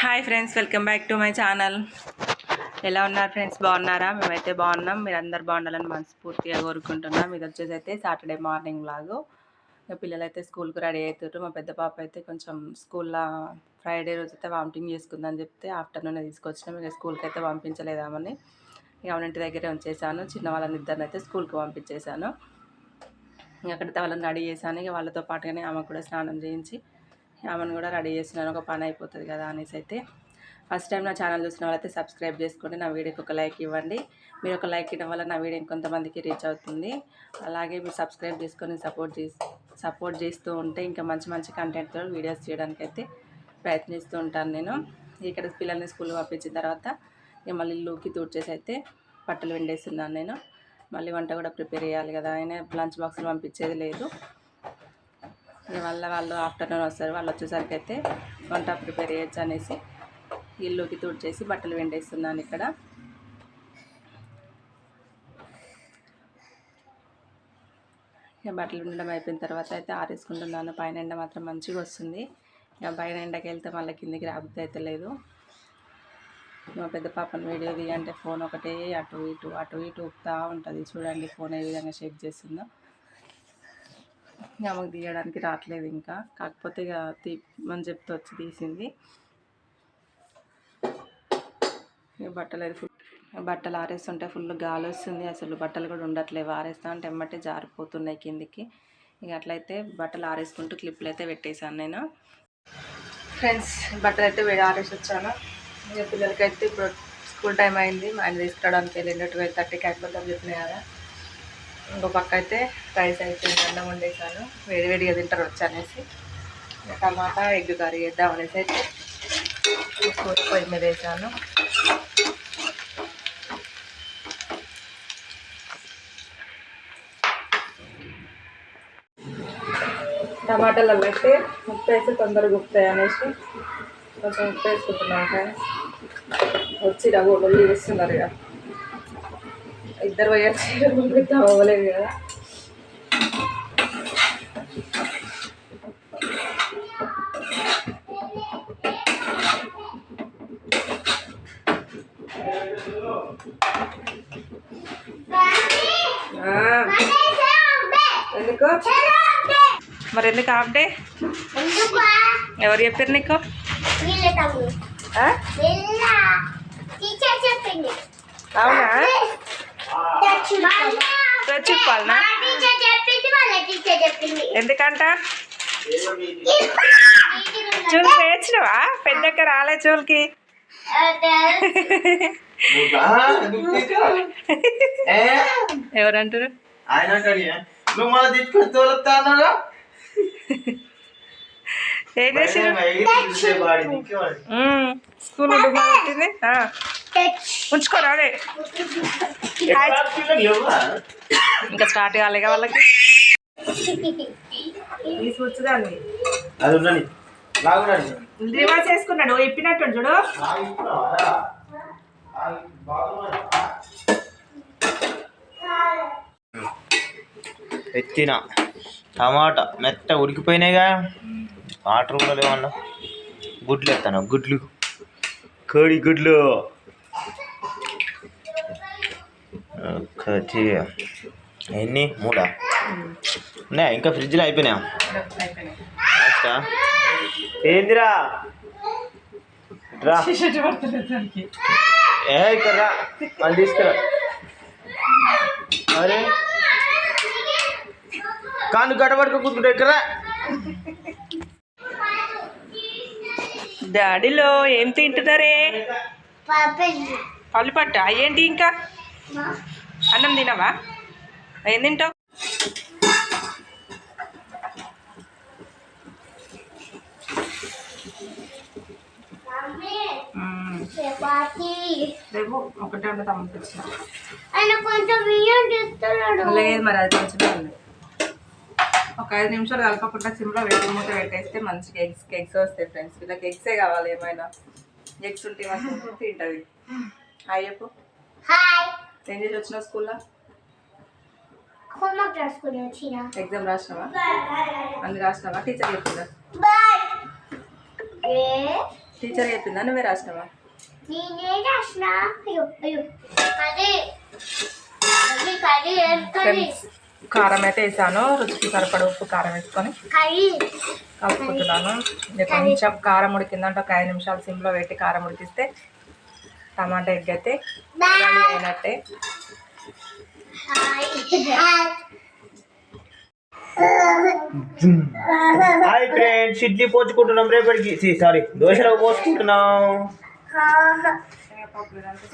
Hi friends welcome back to my channel ఎలా ఉన్నారు friends బాగున్నారా? మేమైతే బాగున్నాం. మీరు అందరు బాగుండాలని మనస్ఫూర్తిగా కోరుకుంటున్నాం. ఇది వచ్చేసి అయితే సాటర్డే మార్నింగ్ లాగు మా పిల్లలు అయితే స్కూల్కి రెడీ అవుతారు మా పెద్ద పాప అయితే కొంచెం స్కూల్లో ఫ్రైడే రోజు అయితే వామిటింగ్ చేసుకుందని చెప్తే ఆఫ్టర్నూన్ తీసుకొచ్చినాం. ఇక స్కూల్కి అయితే పంపించలేదామని ఇక అవునింటి దగ్గరే ఉంచేసాను చిన్న వాళ్ళని ఇద్దరిని అయితే స్కూల్కి పంపించేశాను. ఇక వాళ్ళని రెడీ చేశాను. ఇక వాళ్ళతో పాటుగానే ఆమె కూడా స్నానం చేయించి ఆమెను కూడా రెడీ చేస్తున్నాను ఒక పని అయిపోతుంది కదా అనేసి అయితే. ఫస్ట్ టైం నా ఛానల్ చూసిన వాళ్ళైతే సబ్స్క్రైబ్ చేసుకోండి నా వీడియోకి ఒక లైక్ ఇవ్వండి. మీరు ఒక లైక్ ఇవ్వడం వల్ల నా వీడియో ఇంకొంతమందికి రీచ్ అవుతుంది. అలాగే మీరు సబ్స్క్రైబ్ చేసుకొని సపోర్ట్ చేసి సపోర్ట్ చేస్తూ ఉంటే ఇంకా మంచి మంచి కంటెంట్తో వీడియోస్ చేయడానికి అయితే ప్రయత్నిస్తూ ఉంటాను నేను. ఇక్కడ పిల్లల్ని స్కూల్ పంపించిన తర్వాత ఇక మళ్ళీ లూకి తూడ్చేసి అయితే బట్టలు వెండేస్తున్నాను నేను. మళ్ళీ వంట కూడా ప్రిపేర్ చేయాలి కదా ఆయన లంచ్ బాక్స్లు పంపించేది లేదు. ఇక వాళ్ళు ఆఫ్టర్నూన్ వస్తారు. వాళ్ళు వచ్చేసరికి అయితే వంట ప్రిపేర్ చేయొచ్చు అనేసి ఇల్లుకి తుడిచేసి బట్టలు వెండేస్తున్నాను ఇక్కడ. ఇక బట్టలు ఉండడం అయిపోయిన తర్వాత అయితే ఆరేసుకుంటున్నాను. పైన ఎండ మాత్రం మంచిగా వస్తుంది. ఇక పైన ఎండకి వెళ్తే మళ్ళీ కిందికి రాబుద్ది అయితే లేదు. మా పెద్ద పాపను వీడియో తీయంటే ఫోన్ ఒకటే అటు ఇటు అటు ఇటు ఊపుతూ ఉంటుంది. చూడండి ఫోన్ ఏ విధంగా షేక్ చేస్తుందో. మాకు ఆమెకు తీయడానికి రావట్లేదు ఇంకా. కాకపోతే ఇక తీమని చెప్తే వచ్చి తీసింది. ఇక బట్టలు అది ఫుల్ బట్టలు ఆరేస్తుంటే ఫుల్ గాలి వస్తుంది. అసలు బట్టలు కూడా ఉండట్లేవు. ఆరేస్తా అంటే ఎమ్మటే జారిపోతున్నాయి కిందికి. ఇక అట్లయితే బట్టలు ఆరేసుకుంటూ క్లిప్లు అయితే పెట్టేశాను నేను. ఫ్రెండ్స్ బట్టలు అయితే వేడి ఆరేసి వచ్చాను. ఇక పిల్లలకి అయితే ఇప్పుడు స్కూల్ టైం అయింది. మా ఆయన తీసుకురావడానికి వెళ్ళిండు ట్వెల్వ్ థర్టీకి అయిపోతాం చెప్పినాయి కదా. ఇంకో పక్క అయితే రైస్ అయిపోయింది అన్నం వండేసాను వేడి వేడిగా తింటారు వచ్చి అనేసి. టమాటా ఎగ్ కర్రీ వేద్దాం అనేసి అయితే కూర పొయ్యి మీద వేసాను టమాటాలు అయితే ఉప్పు వేసి తొందరగా ఉప్పుతాయి అనేసి కొంచెం ఉప్పు వేసుకుంటున్నాం ఫ్రెండ్స్. వచ్చి రవ్వ వెళ్ళి వేస్తున్నారు కదా ఇద్దరు పోయారు. పంపిద్దాం అవ్వలేదు కదా. ఎందుకు? మరి ఎందుకు హాఫ్ డే? ఎవరు చెప్పారు నీకు? అవునా? చెప్పాలనా? ఎందుకంట? చూలు వేయించినవా పెద్దక్క రాలే చూలకి ఎవరంటారు నువ్వు? మళ్ళీ ఏం? చేసిరు స్కూల్ ఆ, ఉంచుకోరా ఇంకా స్టార్ట్ కాలేగా వాళ్ళకి. తీసుకొచ్చుదాన్ని అది ఉండని లాగునని రివర్స్ వేసుకున్నాడు ఇప్పినట్టు చూడు. ఎత్తిన. టమాటా మెత్త ఉడికిపోయినాయిగా. వాటర్ కూడా లేవన్నా. గుడ్లు ఎత్తాను? గుడ్లు. కోడి గుడ్లు. ఎన్ని? మూడా? ఉన్నాయా? ఇంకా ఫ్రిడ్జ్లో అయిపోయినాయా? లాస్టా ఏందిరా? ఏ ఇక్కడ రా. మళ్ళీ తీసుకురా. అరే. కాను గడబడుకు కూర్చుంటే ఇక్కడ. డాడీలో ఏం తింటున్నారే? పళ్ళు పట్ట. అయ్యేంటి ఇంకా? అన్నం తినవా? ఏం తింటావు? రేపు ఒకటే ఉంటే తమ్ముడు లేదు మరి అది ఒక ఐదు నిమిషాలు కలపకుండా సిమ్లో పెట్టి మూత పెట్టేస్తే మంచిగా ఎగ్స్ ఎగ్స్ వస్తాయి ఫ్రెండ్స్. వీళ్ళకి ఎగ్సే కావాలి ఏమైనా. ఎగ్స్ ఉంటే తింటుంది. హాయ్ చెప్పు. హాయ్. ఏం చేసి వచ్చినావు స్కూల్లో? హోంవర్క్ రాసుకుని వచ్చిన. ఎగ్జామ్ రాసినావా? అన్ని రాసినావా? టీచర్ చెప్పిందా? టీచర్ చెప్పిందా? నువ్వే రాసినావా? నేనే రాసిన. కారం అయితే వేసాను. రుచికి సరిపడ ఉప్పు కారం వేసుకొని ఇది కొంచెం కారం ఉడికిందంటే ఒక ఐదు నిమిషాలు సిమ్లో పెట్టి కారం ఉడికిస్తే టమాటా ఎగ్ అయితే అయినట్టే. హాయ్. ఫ్రెండ్స్ ఇడ్లీ పోచుకుంటున్నాం రేపటికి. సారీ దోశలో పోసుకుంటున్నాం.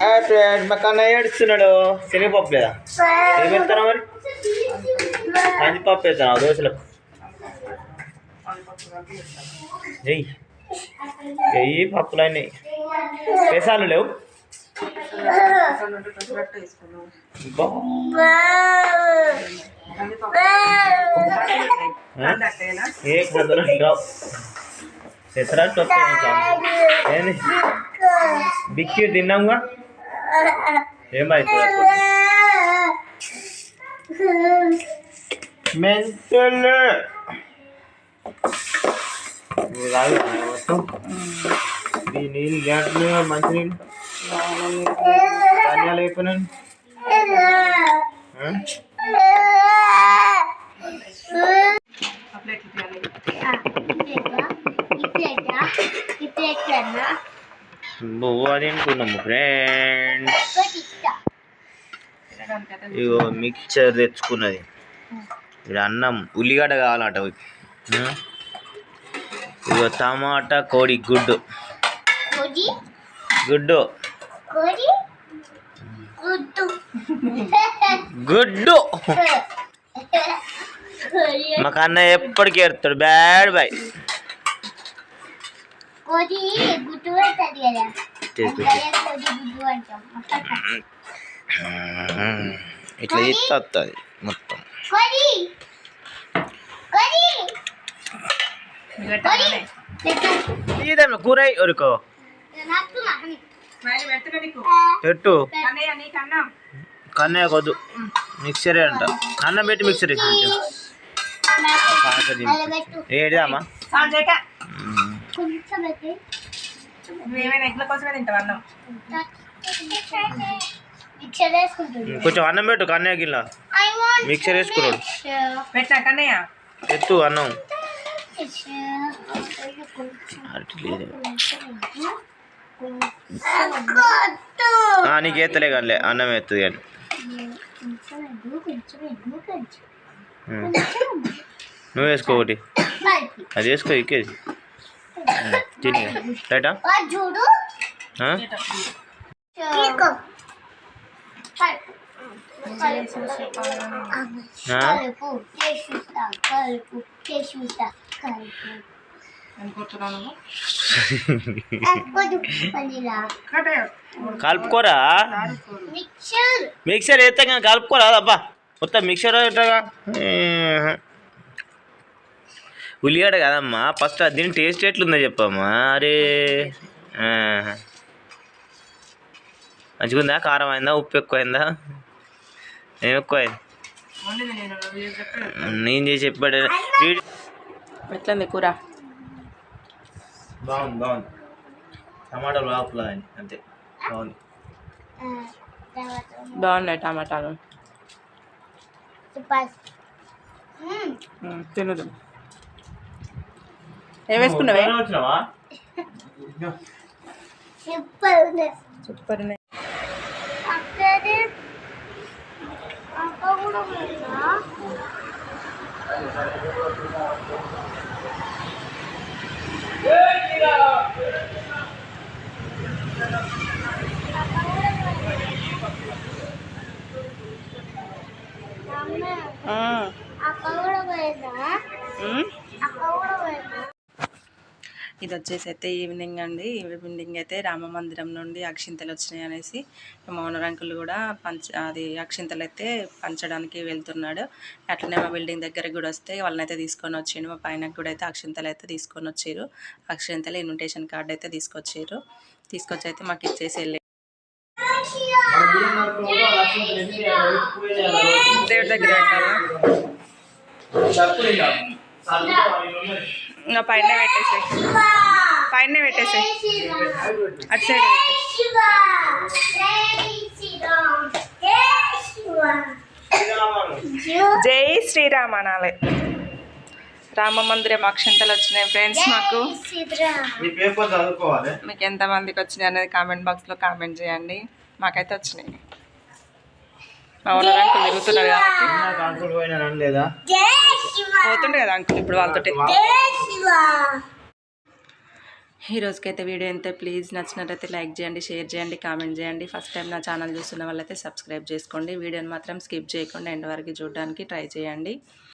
హాయ్. ఫ్రెండ్స్ మా కన్నయ్య ఏడుస్తున్నాడు. శనగపప్పు లేదా? ఏం పెడతాను మరి? కందిపప్పు వేస్తాను దోశలకు చెయ్యి. చెయ్యి పప్పులన్నీ. పెసాలు లేవు. బా. ఆ? ఏ కథలు రావు పెసరట్టు వస్తాయి ఇంకా. బిక్కి తిన్నాంగా ఏమైతుంది మెంటల్ మొత్తం నీళ్ళు మంచి నీళ్ళు ధాన్యాలు అయిపోయినాయి ఆ? బువ్వ తింటున్నాము ఫ్రెండ్స్ ఇగో మిక్చర్ తెచ్చుకున్నది. ఇది అన్నం ఉల్లిగడ్డ కావాలట? ఇగో టమాటా కోడి గుడ్డు. గుడ్డు. గుడ్డు మాకు అన్న ఎప్పటికీ ఏడుతాడు బ్యాడ్ బాయ్ కోడి గుడ్డు పెడతాది కదా కోడి గుడ్డు అంటాం ఇట్లా ఎత్తి వస్తుంది మొత్తం కోడి కోడి కోడి ఇదేమో కూర ఉరుకో పెట్టు. కన్నయ్య కొద్దు. మిక్సరే అంట. అన్నం పెట్టి మిక్సర్ ఏడిదామా? కొంచెం అన్నం పెట్టు కన్నయ్య గిల్ల మిక్సర్ వేసుకున్నాడు. పెట్టా కన్నయ్య? ఎత్తు అన్నం. కొంచెం. అట్లేదు నీకు ఎత్తలే కానీ అన్నం ఎత్తు కానీ. నువ్వు వేసుకో ఒకటి. అది వేసుకో ఎక్కేది. తిని. రైటా? కలుపు. కలుపుకోరా? మిక్చర్. మిక్సర్ వేస్తే కానీ కలుపుకోరా? అబ్బా మొత్తం మిక్సర్ ఎట్టగా ఉల్లిగడ్డ కదమ్మా ఫస్ట్ దీని టేస్ట్ ఎట్లుందో చెప్పమ్మా. అరే. మంచిగుందా? కారం అయిందా? ఉప్పు ఎక్కువైందా? ఏం ఎక్కువైంది? నేను చేసి చెప్పాడు. ఎట్లుంది కూర? బాగుంది బాగుంది. టమాటాలు లోపల అంతే. బాగుంది. బాగున్నాయి టమాటాలు. తినదు ఏం వేసుకున్నావే? సూపర్ ఉన్నాయి అక్క కూడా ఉందా అమ్మ, ఉమ్, అక్క కూడా పోయిందా ఉమ్. అక్క కూడా పోయిందా ఇది వచ్చేసి అయితే ఈవినింగ్ అండి. ఈవినింగ్ అయితే రామ మందిరం నుండి అక్షింతలు వచ్చినాయి అనేసి మౌనరంకులు అంకుల్ కూడా పంచ అది అక్షింతలు అయితే పంచడానికి వెళ్తున్నాడు. అట్లనే మా బిల్డింగ్ దగ్గరకు కూడా వస్తే వాళ్ళనైతే తీసుకొని వచ్చిండు. మా పైన కూడా అయితే అక్షింతలు అయితే తీసుకొని వచ్చారు. అక్షింతలు ఇన్విటేషన్ కార్డు అయితే తీసుకొచ్చారు. తీసుకొచ్చి అయితే మాకు ఇచ్చేసి వెళ్ళి దేవుడి దగ్గర పెట్టాలా? ఇంకా పైన పెట్టేసి పైన పెట్టేసి అటు సైడ్ జై శ్రీరామ్ జై శివ జై శ్రీరామ్ అనాలి రామ మందిరం అక్షంతలు వచ్చినాయి ఫ్రెండ్స్ మాకు. మీకు ఎంతమందికి వచ్చినాయి అనేది కామెంట్ బాక్స్లో కామెంట్ చేయండి. మాకైతే వచ్చినాయి. మా అంకుల్ తిరుగుతున్నారు కాబట్టి. పోతుండే కదా అంకుల్ ఇప్పుడు వాళ్ళతో జై శివ. ఈ రోజుకైతే వీడియో అయితే ప్లీజ్ నచ్చినట్లయితే లైక్ చేయండి షేర్ చేయండి కామెంట్ చేయండి. ఫస్ట్ టైం నా ఛానల్ చూస్తున్న వాళ్ళైతే సబ్స్క్రైబ్ చేసుకోండి. వీడియోని మాత్రం స్కిప్ చేయకుండా ఎండ్ వరకు చూడడానికి ట్రై చేయండి.